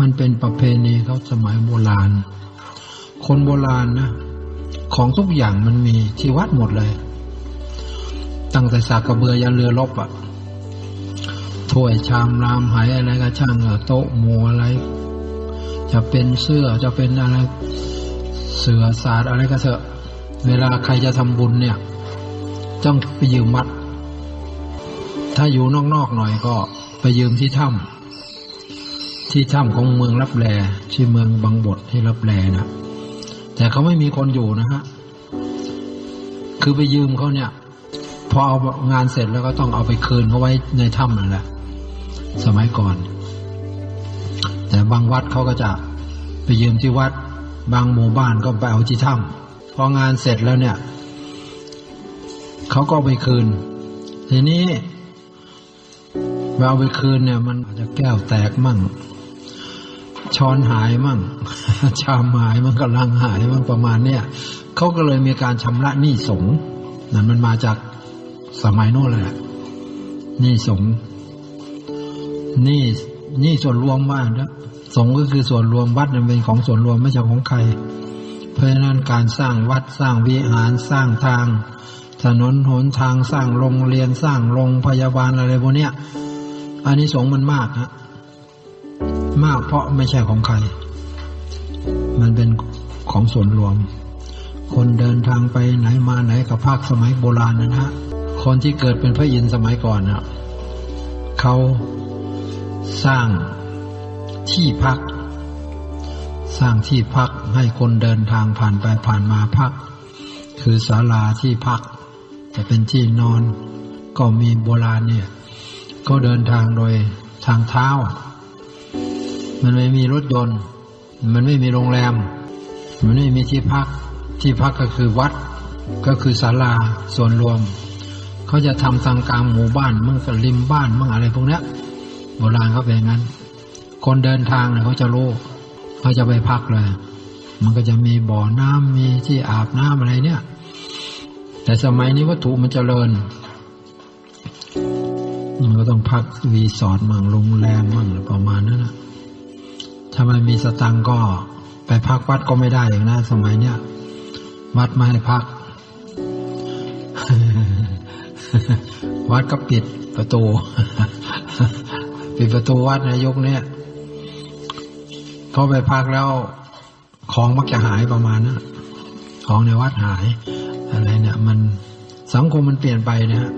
มันเป็นประเพณีเขาสมัยโบราณ คนโบราณนะ ของทุกอย่างมันมีที่วัดหมดเลย ตั้งแต่สากกระเบือยันเรือรบอะถ้วยชามรามไหอะไรก็ช่างโต๊ะหมูอะไร จะเป็นเสื้อจะเป็นอะไร เสือสาดอะไรก็เถอะ เวลาใครจะทำบุญเนี่ยต้องไปยืมวัด ถ้าอยู่นอกๆหน่อยก็ไปยืมที่ถ้ำ ที่ถ้ำของเมืองรับแลชื่อเมืองบางบทที่รับแลนะแต่เขาไม่มีคนอยู่นะฮะคือไปยืมเขาเนี่ย พอเอางานเสร็จแล้วก็ต้องเอาไปคืนเขาไว้ในถ้ำนั่นแหละ สมัยก่อน แต่บางวัดเขาก็จะไปยืมที่วัด บางหมู่บ้านก็ไปเอาที่ถ้ำพองานเสร็จแล้วเนี่ยเขาก็ไปคืน ทีนี้เอาไปคืนเนี่ย มันอาจจะแก้วแตกมั่ง ช้อนหายมั่ง ชามหายมั่งกำลังหายมั่งประมาณเนี่ยเขาก็เลยมีการชำระหนี้สงนั่นมันมาจากสมัยโน้นแหละหนี้สงหนี้หนี้ส่วนรวมมากนะสงก็คือส่วนรวมวัดมันเป็นของส่วนรวมไม่ใช่ของใคร เพราะฉะนั้นการสร้างวัดสร้างวิหารสร้างทาง ถนนหนทางสร้างโรงเรียนสร้างโรงพยาบาลอะไรพวกเนี้ยอันนี้สงมันมากฮะ มากเพราะไม่ใช่ของใคร มันเป็นของส่วนรวม คนเดินทางไปไหนมาไหนกับภาคสมัยโบราณนะฮะ คนที่เกิดเป็นพระอินทร์สมัยก่อนเน่ะเขาสร้างที่พัก สร้างที่พักให้คนเดินทางผ่านไปผ่านมาพัก คือศาลาที่พัก จะเป็นที่นอน ก็มีโบราณเนี่ย ก็เดินทางโดยทางเท้า มันไม่มีรถยนต์ มันไม่มีโรงแรม มันไม่มีที่พัก ที่พักก็คือวัด ก็คือศาลาส่วนรวม เขาจะทำทางกลางหมู่บ้านมั่งริมบ้านมั่งอะไรพวกเนี้ยโบราณเขาเป็นอย่างนั้น คนเดินทางเนี่ยเขาจะรู้เขาจะไปพักเลย มันก็จะมีบ่อน้ำมีที่อาบน้ำอะไรเนี่ย แต่สมัยนี้วัตถุมันเจริญมันก็ต้องพักรีสอร์ทมั่งโรงแรมมั่งประมาณนั้นนะาไม่มีสตังก็ไปพักวัดก็ไม่ได้อย่างนะสมัยเนี้ยวัดไม่ให้พัก วัดก็ปิดประตู ปิดประตูวัดในยุคเนี้ยพอไปพักแล้ว ของมักจะหายประมาณนั้นของในวัดหาย อะไรเนี่ย มันสังคมมันเปลี่ยนไปนะฮะ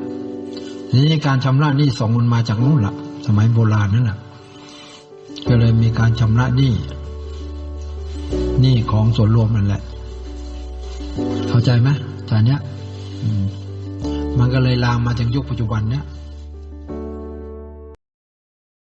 ทีนี้การชำระหนี้สองมันมาจากนู่นละสมัยโบราณนั่นแหละ ก็เลยมีการชำระหนี้หนี้ของส่วนรวมนั่นแหละ เข้าใจไหมจานเนี้ยมมันก็เลยลามมาถึงยุคปัจจุบันเนี้ย